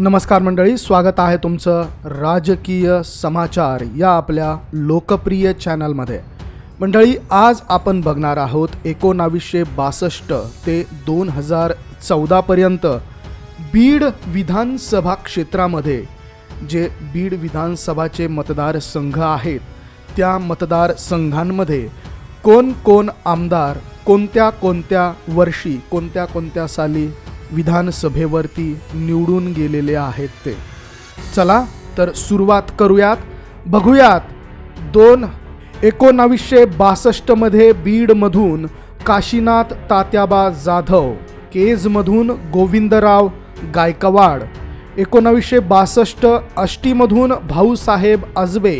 नमस्कार मंडळी स्वागत आहे तुमचं राजकीय समाचार या आपल्या लोकप्रिय चॅनलमध्ये. मंडळी आज आपण बघणार आहोत एकोणावीसशे बासष्ट ते दोन हजार चौदापर्यंत बीड विधानसभा क्षेत्रामध्ये जे बीड विधानसभाचे मतदारसंघ आहेत त्या मतदारसंघांमध्ये कोण कोण आमदार कोणत्या कोणत्या वर्षी कोणत्या कोणत्या साली विधानसभेवरती निवडून गेलेले आहेत ते. चला तर सुरुवात करूयात. बघूयात. दोन एकोणावीसशे बासष्टमध्ये बीडमधून काशीनाथ तात्याबा जाधव केजमधून गोविंदराव गायकवाड एकोणावीसशे बासष्ट अष्टीमधून भाऊसाहेब आजबे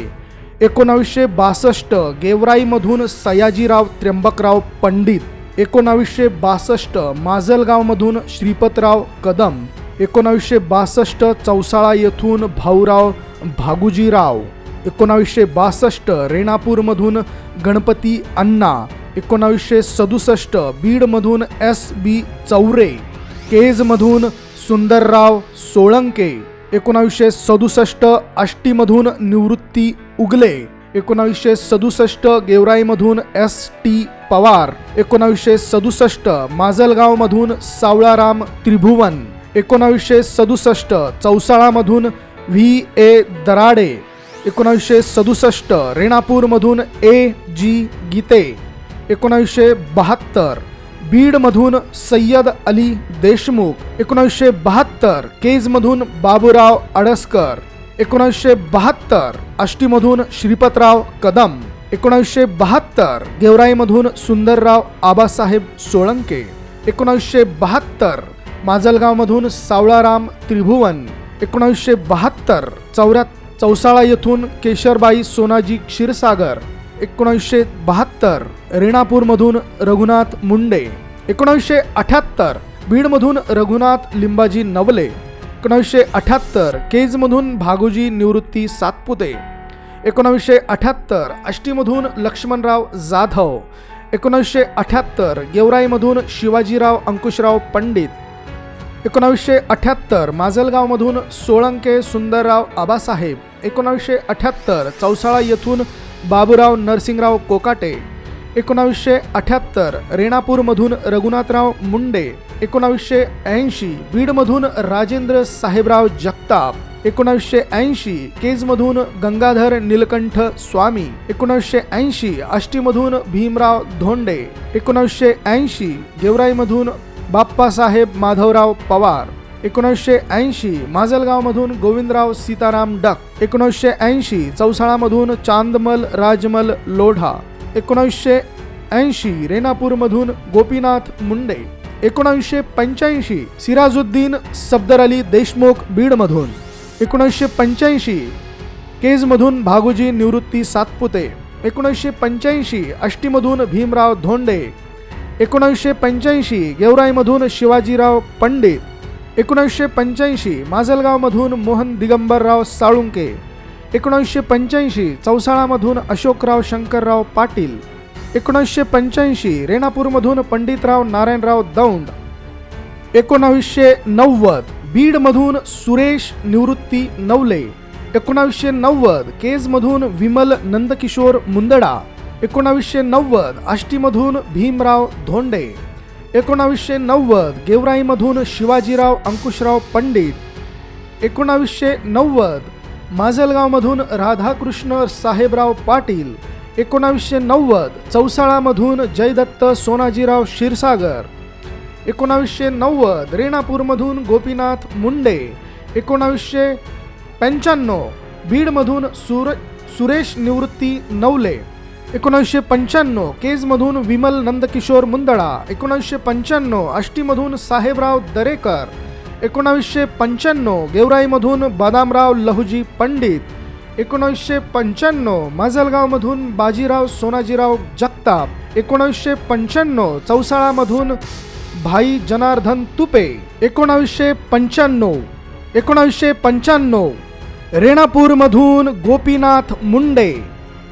एकोणावीसशे बासष्ट गेवराईमधून सयाजीराव त्र्यंबकराव पंडित एकोणावीसशे बासष्ट माजलगावमधून श्रीपतराव कदम एकोणावीसशे बासष्ट चौसाळा येथून भाऊराव भागुजीराव एकोणावीसशे बासष्ट रेणापूरमधून गणपती अण्णा एकोणावीसशे सदुसष्ट बीडमधून एस बी चौरे केजमधून सुंदरराव सोळंके एकोणावीसशे सदुसष्ट आष्टीमधून निवृत्ती उगले. एकोणावीसशे सदुसष्ट गेवराईमधून एस टी पवार एकोणावीसशे सदुसष्ट माजलगावमधून सावळाराम त्रिभुवन एकोणावीसशे सदुसष्ट चौसाळामधून व्ही ए दराडे एकोणावीसशे सदुसष्ट रेणापूरमधून ए जी गीते एकोणावीसशे बहात्तर बीडमधून सय्यद अली देशमुख एकोणावीसशे बहात्तर केजमधून बाबूराव अडसकर एकोणावीसशे बहात्तर आष्टीमधून श्रीपतराव कदम एकोणीसशे बहात्तर गेवराईमधून सुंदरराव आबासाहेब सोळंके एकोणावीसशे बहात्तर माजलगावमधून सावळाराम त्रिभुवन एकोणावीसशे बहात्तर चौऱ्या चौसाळा येथून केशरबाई सोनाजी क्षीरसागर एकोणावीसशे बहात्तर रेणापूरमधून रघुनाथ मुंडे एकोणावीसशे अठ्याहत्तर बीडमधून रघुनाथ लिंबाजी नवले एकोणीसशे अठ्याहत्तर केजमधून भागोजी निवृत्ती सातपुते. एकोणावीसशे अठ्याहत्तर आष्टीमधून लक्ष्मणराव जाधव. एकोणावीसशे अठ्याहत्तर गेवराईमधून शिवाजीराव अंकुशराव पंडित. एकोणावीसशे अठ्याहत्तर माजलगावमधून सोळंके सुंदरराव आबासाहेब. एकोणावीसशे अठ्याहत्तर चौसाळा येथून बाबूराव नरसिंगराव कोकाटे. एकोणावीसशे अठ्याहत्तर रेणापूरमधून रघुनाथराव मुंडे. एकोणावीसशे ऐंशी बीडमधून राजेंद्र साहेबराव जगताप. एकोणावीसशे ऐंशी केजमधून गंगाधर नीलकंठ स्वामी. एकोणावीसशे ऐंशी आष्टीमधून भीमराव धोंडे. एकोणावीसशे ऐंशी गेवराईमधून बाप्पासाहेब माधवराव पवार. एकोणीसशे ऐंशी माजलगावमधून गोविंदराव सीताराम डक. एकोणीसशे ऐंशी चौसाळामधून चांदमल राजमल लोढा. एकोणावीसशे ऐंशी रेणापूरमधून गोपीनाथ मुंडे एकोणावीसशे पंच्याऐंशी सिराजुद्दीन सफदर अली देशमुख बीडमधून एकोणीसशे पंच्याऐंशी केजमधून भागोजी निवृत्ती सातपुते एकोणीसशे पंच्याऐंशी अष्टीमधून भीमराव धोंडे एकोणावीसशे पंच्याऐंशी गेवराईमधून शिवाजीराव पंडित एकोणीसशे पंच्याऐंशी माजलगावमधून मोहन दिगंबरराव साळुंके एकोणीसशे पंच्याऐंशी चौसाळामधून अशोकराव शंकरराव पाटील एकोणीसशे पंच्याऐंशी रेणापूरमधून पंडितराव नारायणराव दौंड एकोणावीसशे नव्वद बीडमधून सुरेश निवृत्ती नवले एकोणावीसशे नव्वद केजमधून विमल नंदकिशोर मुंदडा एकोणावीसशे नव्वद आष्टीमधून भीमराव धोंडे एकोणावीसशे नव्वद गेवराईमधून शिवाजीराव अंकुशराव पंडित एकोणावीसशे नव्वद माजलगावमधून राधाकृष्ण साहेबराव पाटील एकोणावीसशे नव्वद चौसाळामधून जयदत्त सोनाजीराव क्षीरसागर एकोणावीसशे नव्वद रेणापूरमधून गोपीनाथ मुंडे एकोणावीसशे पंच्याण्णव बीडमधून सुर सुरेश निवृत्ती नवले एकोणावीसशे पंच्याण्णव केजमधून विमल नंदकिशोर मुंदळा एकोणावीसशे पंच्याण्णव आष्टीमधून साहेबराव दरेकर एकोणावीसशे पंच्याण्णव गेवराईमधून बदामराव लहुजी पंडित. एकोणावीसशे पंच्याण्णव माजलगावमधून बाजीराव सोनाजीराव जगताप. एकोणावीसशे पंच्याण्णव चौसाळामधून भाई जनार्दन तुपे. एकोणावीसशे पंच्याण्णव एकोणावीसशे पंच्याण्णव रेणापूरमधून गोपीनाथ मुंडे.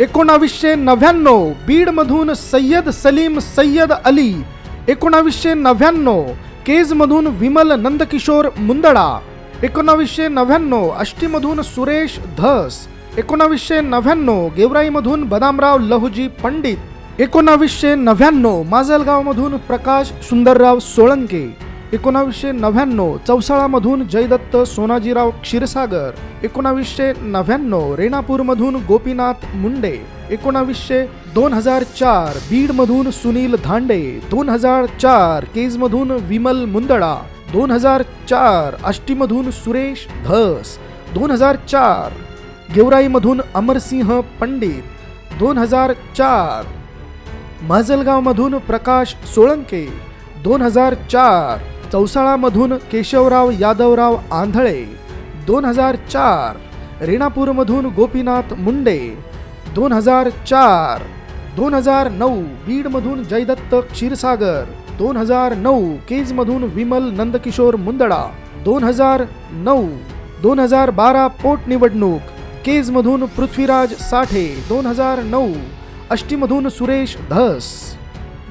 एकोणावीसशे नव्याण्णव बीडमधून सय्यद सलीम सय्यद अली. एकोणावीसशे नव्याण्णव केजमधून विमल नंदकिशोर मुंदडा एकोणावीसशे नव्याण्णव अष्टीमधून सुरेश धस एकोणावीसशे नव्याण्णव गेवराईमधून बदामराव लहुजी पंडित एकोणावीसशे नव्याण्णव माजलगावमधून प्रकाश सुंदरराव सोळंके. एकोणावीसशे नव्याण्णव चौसाळामधून जयदत्त सोनाजीराव क्षीरसागर. एकोणावीसशे नव्याण्णव रेणापूरमधून गोपीनाथ मुंडे. एकोणावीसशे दोन हजार चार बीडमधून सुनील धांडे. दोन हजार चार केजमधून विमल मुंदडा. दोन हजार चार आष्टीमधून सुरेश धस. दोन हजार चार गेवराईमधून अमरसिंह पंडित. दोन हजार चार माजलगावमधून प्रकाश सोळंके. दोन हजार चार चौसाळामधून केशवराव यादवराव आंधळे. दोन हजार चार रेणापूरमधून गोपीनाथ मुंडे. दोन हजार चार दोन हजार नऊ बीडमधून जयदत्त क्षीरसागर. दोन हजार नऊ केजमधून विमल नंदकिशोर मुंदडा. दोन हजार नऊ दोन हजार बारा पोटनिवडणूक केजमधून पृथ्वीराज साठे. दोन हजार नऊ अष्टीमधून सुरेश धस.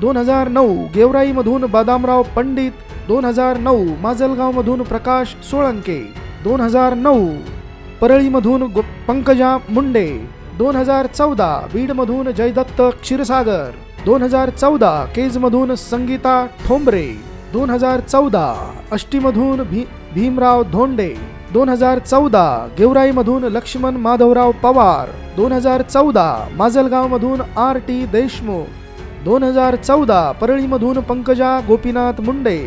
दोन हजार नऊ गेवराईमधून बदामराव पंडित. दोन हजार नऊ माजलगावमधून प्रकाश सोळंके. दोन हजार नऊ परळीमधून गो पंकजा मुंडे. दोन हजार चौदा बीडमधून जयदत्त क्षीरसागर. दोन हजार चौदा केजमधून संगीता ठोंबरे. दोन हजार चौदा अष्टीमधून भी भीमराव धोंडे. दोन हजार चौदा गेवराईमधून लक्ष्मण माधवराव पवार. दोन हजार चौदा माजलगावमधून आर टी देशमुख. दोन हजार चौदा परळीमधून पंकजा गोपीनाथ मुंडे.